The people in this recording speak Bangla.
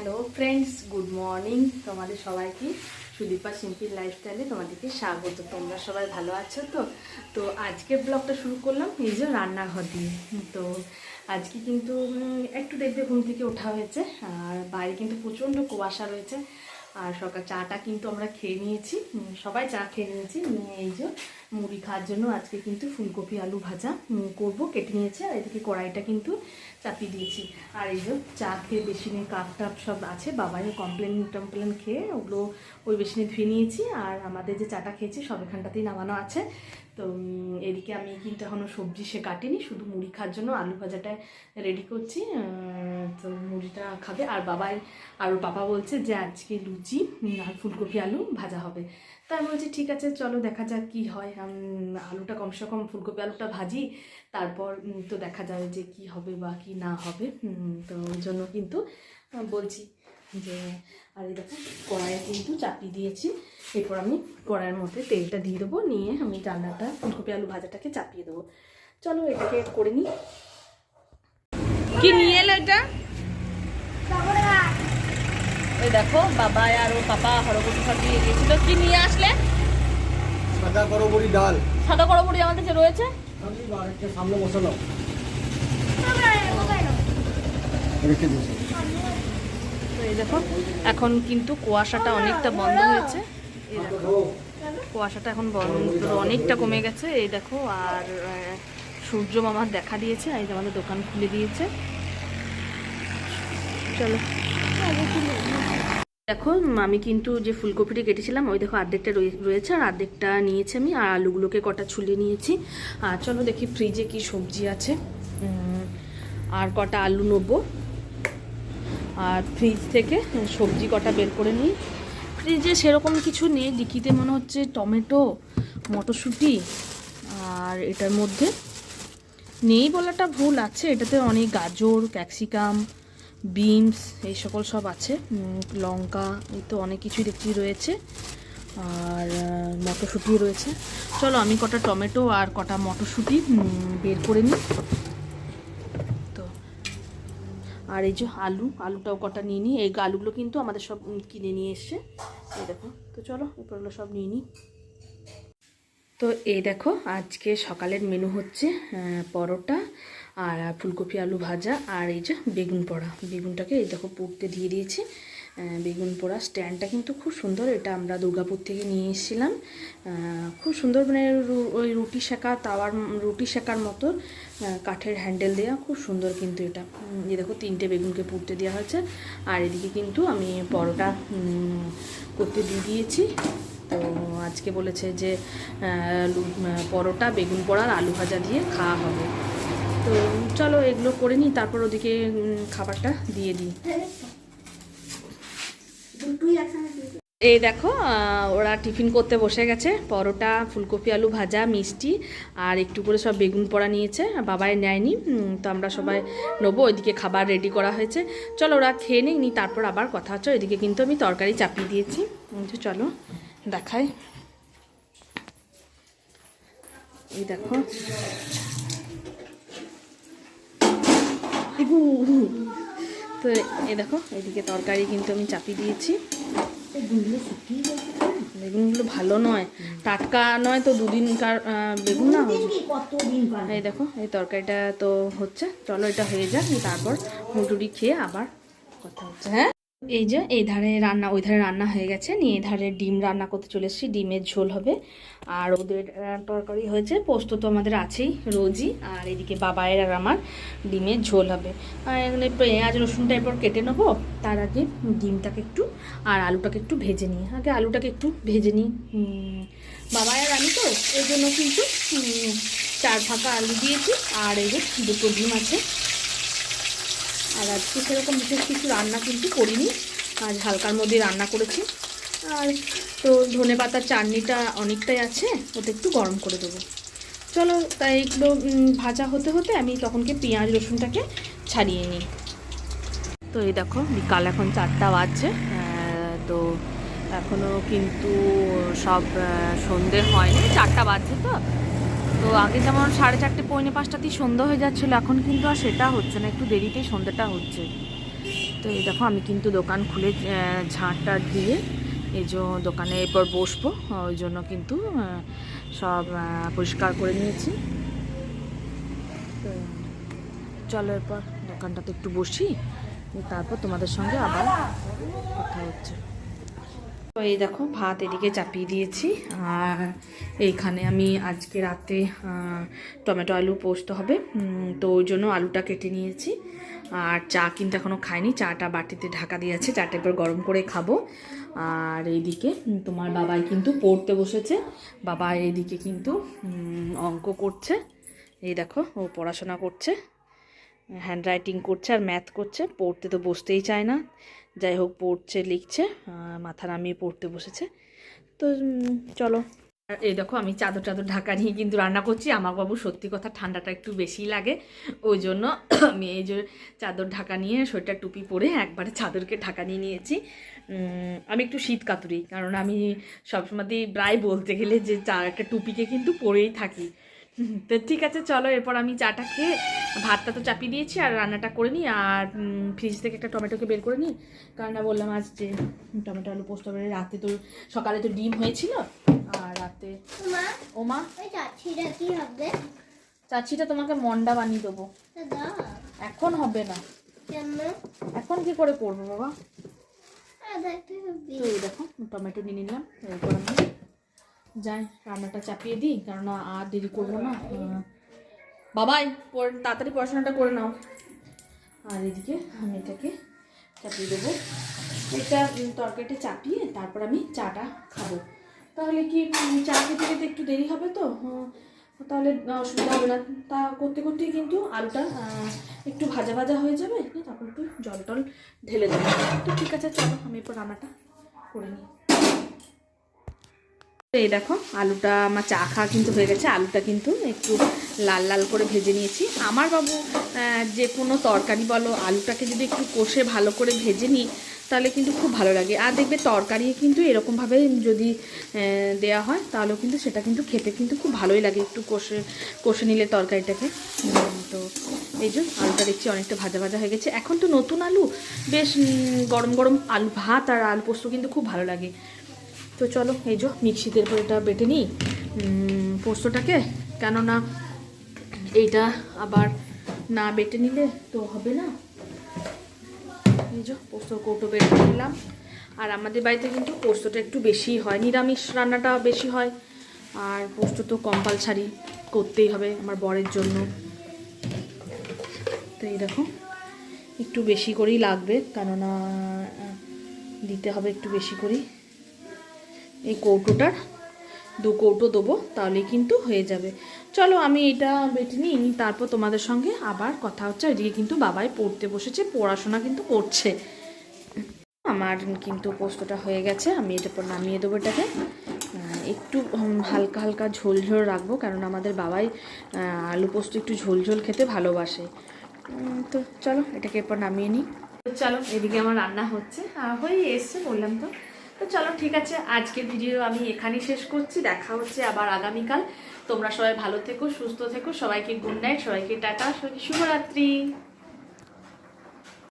হ্যালো ফ্রেন্ডস গুড মর্নিং তোমাদের সবাইকে সুদীপা সিম্পল লাইফস্টাইলে তোমাদেরকে স্বাগত। তোমরা সবাই ভালো আছো তো? তো আজকে ব্লগটা শুরু করলাম এই যে রান্নাঘর দিয়ে। তো আজকে কিন্তু একটু দেখবে ঘুম থেকে ওঠা হয়েছে। আর বাইরে কিন্তু প্রচণ্ড কুয়াশা রয়েছে। আর সকাল চাটা কিন্তু আমরা খেয়ে নিয়েছি। সবাই চা খেয়ে নিয়েছি। নিয়ে এই যে মুড়ি খাওয়ার জন্য আজকে কিন্তু ফুলকপি আলু ভাজা করব, কেটে নিয়েছে, আর এদিকে কড়াইটা কিন্তু চাপিয়ে দিয়েছি। আর এই যে চা খেয়ে বেসিনের কাপ টাপ সব আছে বাবাইয়ের কমপ্লেন, টমপ্লেন খেয়ে ওগুলো ওই বেসিনে ধুয়ে নিয়েছি, আর আমাদের যে চাটা খেয়েছি সব এখানটাতেই নামানো আছে। তো এদিকে আমি কিন্তু এখনও সবজি সে কাটিনি, শুধু মুড়ি খাওয়ার জন্য আলু ভাজাটা রেডি করছি তো মুড়িটা খাবে। আর বাবাই, আর বাবা বলছে যে আজকে লুচি আর ফুলকপি আলু ভাজা হবে। তাই বলছি, ঠিক আছে, চলো দেখা যাক কি হয় আলুটা কমসে কম ফুলকপি আলুটা ভাজি, তারপর তো দেখা যাবে যে কি হবে বা কি না হবে তো ওই জন্য কিন্তু বলছি যে, আর এই দেখো, কড়াইয়ে কিন্তু চাপিয়ে দিয়েছি। এরপর আমি কড়াইয়ের মধ্যে তেলটা দিয়ে দেবো, নিয়ে আমি রান্নাটা ফুলকপি আলু ভাজাটাকে চাপিয়ে দেবো। চলো এটাকে করে নিই। কি নিয়ে এলো এটা? এই দেখো বাবা আর ও পাপা হরগটি সব দিয়ে গিয়েছিল কি নিয়ে আসলে? সাদা করো বড়ি ডাল। সাদা করবড়ি আমাদের যে রয়েছে? সামনে বসালাম রেখে দিয়েছি এই দেখো এখন কিন্তু কুয়াশাটা অনেকটা বন্ধ হয়েছে। এই দেখো কুয়াশাটা এখন বন্ধ অনেকটা কমে গেছে। এই দেখো আর সূর্য মামার দেখা দিয়েছে এই আমাদের দোকান খুলে দিয়েছে। চলো। দেখো, আমি কিন্তু যে ফুলকপিটা কেটেছিলাম, ওই দেখো অর্ধেকটা রয়ে- রয়েছে, আর অর্ধেকটা নিয়েছি আমি, আর আলুগুলোকে কটা ছুলে নিয়েছি। আর চলো দেখি ফ্রিজে কি সবজি আছে। আর কটা আলু নেব। আর ফ্রিজ থেকে সবজি কটা বের করে নিই। ফ্রিজে সেরকম কিছু নেই ডিকিতে মনে হচ্ছে টমেটো, মটরশুঁটি, আর এটার মধ্যে নেই বলাটা ভুল আছে। এটাতে অনেক গাজর, ক্যাপসিকাম বিনস, এই সকল সব আছে। লঙ্কা, এই তো অনেক কিছুই দেখছি রয়েছে। আর মটরশুঁটি রয়েছে। চলো আমি কটা টমেটো আর কটা মটরশুঁটি বের করে নিই। তো, আর এই যে আলু, আলুটাও কটা নিয়ে নিই। এই আলুগুলো কিন্তু আমাদের সব কিনে নিয়ে এসছে। এই দেখো, তো চলো এরপরগুলো সব নিয়ে নিই। তো এই দেখো, আজকে সকালের মেনু হচ্ছে পরোটা। আর ফুলকপি, আলু ভাজা আর এই যে বেগুন পোড়া। বেগুনটাকে এই দেখো পুড়তে দিয়ে দিয়েছি। বেগুন পোড়া স্ট্যান্ডটা কিন্তু খুব সুন্দর, এটা আমরা দুর্গাপুর থেকে নিয়ে এসেছিলাম। খুব সুন্দর মানে ওই রুটি শেখা, তাওয়ার রুটি শেখার মতো কাঠের হ্যান্ডেল দেওয়া খুব সুন্দর কিন্তু এটা। এই দেখো তিনটে বেগুনকে পুড়তে দেওয়া হয়েছে। আর এদিকে কিন্তু আমি পরোটা করতে দিয়ে দিয়েছি। তো আজকে বলেছে যে পরোটা, বেগুন পোড়া আর আলু ভাজা দিয়ে খাওয়া হবে। তো চলো এগুলো করে নিই, তারপর ওদিকে খাবারটা দিয়ে দিই। এই দেখো ওরা টিফিন করতে বসে গেছে। পরোটা, ফুলকপি, আলু ভাজা, মিষ্টি, আর একটু করে সব বেগুন পোড়া নিয়েছে। বাবাই নেয়নি তো আমরা সবাই নেব। ওইদিকে খাবার রেডি করা হয়েছে। চলো ওরা খেয়ে নিই নি তারপর আবার কথা হচ্ছে। ওইদিকে কিন্তু আমি তরকারি চাপিয়ে দিয়েছি। চলো, দেখাই। এই দেখো তো এই দেখো, এদিকে তরকারি কিন্তু আমি চাপি দিয়েছি। বেগুনগুলো ভালো নয়। টাটকা নয় তো দুদিনকার বেগুন না? এই দেখো, এই তরকারিটা তো হচ্ছে। চলো, এটা হয়ে যাক, তারপর মুটুরি খেয়ে আবার কথা হচ্ছে হ্যাঁ? এই যে, এই ধারে রান্না, ওই ধারে রান্না হয়ে গেছে। নিয়ে এই ধারে ডিম রান্না করতে চলে এসেছি। ডিমের ঝোল হবে। আর ওদের তরকারি হয়েছে। পোস্ত তো আমাদের আছেই, রোজই। আর এদিকে বাবায়ের আর আমার ডিমের ঝোল হবে। আর এখানে পেঁয়াজ, রসুনটা এরপর কেটে নেব। তার আগে ডিমটাকে একটু, আর আলুটাকে একটু ভেজে নিই। আগে আলুটাকে একটু ভেজে নিই। আর আমি তো, এর জন্য কিন্তু চার ফাঁকা আলু দিয়েছি। আর এই যে দুটো ডিম আছে। আর আজকে সেরকম বিশেষ কিছু রান্না কিন্তু করিনি। আজ হালকার মধ্যে রান্না করেছি। আর তো ধনে পাতার চাটনিটা অনেকটাই আছে, ওটা একটু গরম করে দেবো। চলো, তাই এগুলো ভাজা হতে হতে আমি তখনকে পেঁয়াজ, রসুনটাকে ছাড়িয়ে নিই। তো এই দেখো, বিকাল এখন চারটা বাজছে। তো এখনও কিন্তু সব সন্ধে হয়নি, চারটা বাজছে তো। তো আগে যেমন সাড়ে চারটে, পৌনে পাঁচটাতেই সন্ধ্যা হয়ে যাচ্ছিল, এখন কিন্তু আর সেটা হচ্ছে না, একটু দেরিতেই সন্ধ্যাটা হচ্ছে। তো এই দেখো, আমি কিন্তু দোকান খুলে ঝাঁটটা দিয়ে এই যে দোকানে এরপর বসবো, ওই জন্য কিন্তু সব পরিষ্কার করে নিয়েছি। তো চলো এরপর দোকানটাতে একটু বসি, তারপর তোমাদের সঙ্গে আবার কথা হচ্ছে। তো এই দেখো, ভাত এদিকে চাপিয়ে দিয়েছি। আর এইখানে আমি আজকে রাতে টমেটো আলু পোস্ত হবে। তো ওই জন্য আলুটা কেটে নিয়েছি। আর চা কিন্তু এখনও খাইনি, চাটা বাটিতে ঢাকা দিয়ে আছে, চাটা এবার গরম করে খাব। আর এইদিকে তোমার বাবাই কিন্তু পড়তে বসেছে। বাবা এইদিকে কিন্তু অঙ্ক করছে। এই দেখো, ও পড়াশোনা করছে হ্যান্ড রাইটিং করছে আর ম্যাথ করছে। পড়তে তো বসতেই চায় না। যাই হোক পড়ছে, লিখছে মাথা নামিয়ে পড়তে বসেছে। তো চলো। এই দেখো, আমি চাদর চাদর ঢাকা নিয়ে কিন্তু রান্না করছি। আমার বাবু সত্যি কথা ঠান্ডাটা একটু বেশি লাগে। ওই জন্য আমি এই যে চাদর ঢাকা নিয়ে সোয়েটার টুপি পরে একবারে চাদরকে ঢাকা নিয়ে নিয়েছি। আমি একটু শীত কাতুরি, কারণ আমি সবসময়তেই প্রায় বলতে গেলে যে চা, একটা টুপিকে কিন্তু পরেই থাকি। তো ঠিক আছে চলো এরপর আমি চাটা খেয়ে ভাতটা তো চাপিয়ে দিয়েছি আর রান্নাটা করে নিই আর ফ্রিজ থেকে একটা টমেটোকে বের করে নিই। কারণ না বললাম আজ যে টমেটো আলু পোস্ত করে রাতে তো সকালে তো ডিম হয়েছিল। আর রাতে মা ও মা? ওই চাচিটা কি হবে? চাচিটা তোমাকে মন্ডা বানিয়ে দেবো। এখন হবে না। এখন কি করে করব বাবা? দেখো টমেটো নিয়ে নিলাম এরপর আমি যাই, রান্নাটা চাপিয়ে দিই কারণ আর দেরি করব না। বাবাই তাড়াতাড়ি পড়াশোনাটা করে নাও। আর এদিকে আমি এটাকে চাপিয়ে দেবো। এটা তরকারিটা চাপিয়ে তারপর আমি চাটা খাব। তাহলে কি চা খেতে খেতে একটু দেরি হবে তো? তাহলে অসুবিধা হবে না। তা করতে করতেই কিন্তু আলুটা একটু ভাজা ভাজা হয়ে যাবে, তারপর একটু জল টল ঢেলে দেবো। তো ঠিক আছে, চলো, আমি এরপর রান্নাটা করে নিই। এই দেখো, আলুটা আমার চা খাওয়া কিন্তু হয়ে গেছে। আলুটা কিন্তু একটু লাল লাল করে ভেজে নিয়েছি। আমার বাবু যে কোনো তরকারি বলো, আলুটাকে যদি একটু কষে ভালো করে ভেজে নিই, তাহলে কিন্তু খুব ভালো লাগে। আর দেখবে তরকারি কিন্তু এরকমভাবে যদি দেয়া হয়, তাহলেও কিন্তু সেটা কিন্তু খেতে কিন্তু খুব ভালোই লাগে একটু কষে কষে নিলে তরকারিটাকে। তো এই জন্য আলুটা দেখছি অনেকটা ভাজা ভাজা হয়ে গেছে। এখন তো নতুন আলু, বেশ গরম গরম আলু ভাত আর আলু পোস্ত কিন্তু খুব ভালো লাগে। তো চলো, এই যে মিক্সিতে এরপর এটা বেটে নিই। পোস্তটাকে, কেননা এইটা আবার না বেটে নিলে তো হবে না। এই যে পোস্ত কৌটো বেটে নিলাম। আর আমাদের বাড়িতে কিন্তু পোস্তটা একটু বেশি হয়, নিরামিষ রান্নাটা বেশি হয়। আর পোস্ত তো কম্পালসারি করতেই হবে আমার বরের জন্য। তো এই দেখো, একটু বেশি করেই লাগবে, কেননা দিতে হবে একটু বেশি করেই। এই কৌটোটার দু কৌটো দেবো তাহলে কিন্তু হয়ে যাবে। চলো আমি এটা বেটে নিই, তারপর তোমাদের সঙ্গে আবার কথা হচ্ছে। এদিকে কিন্তু বাবাই পড়তে বসেছে, পড়াশোনা কিন্তু করছে। আমার কিন্তু পোস্তটা হয়ে গেছে, আমি এটা পর নামিয়ে দেবো এটাকে। একটু হালকা হালকা ঝোল ঝোল রাখব, কারণ আমাদের বাবাই আলু পোস্ত একটু ঝোল ঝোল খেতে ভালোবাসে। তো চলো এটাকে এরপর নামিয়ে নিই। চলো, এদিকে আমার রান্না হচ্ছে। হয়ে এসছে, বললাম তো। তো চলো, ঠিক আছে আজকে ভিডিও আমি এখানেই শেষ করছি। দেখা হচ্ছে আবার আগামীকাল। তোমরা সবাই ভালো থেকো, সুস্থ থেকো, সবাইকে গুড নাইট সবাইকে টাটা শুভরাত্রি।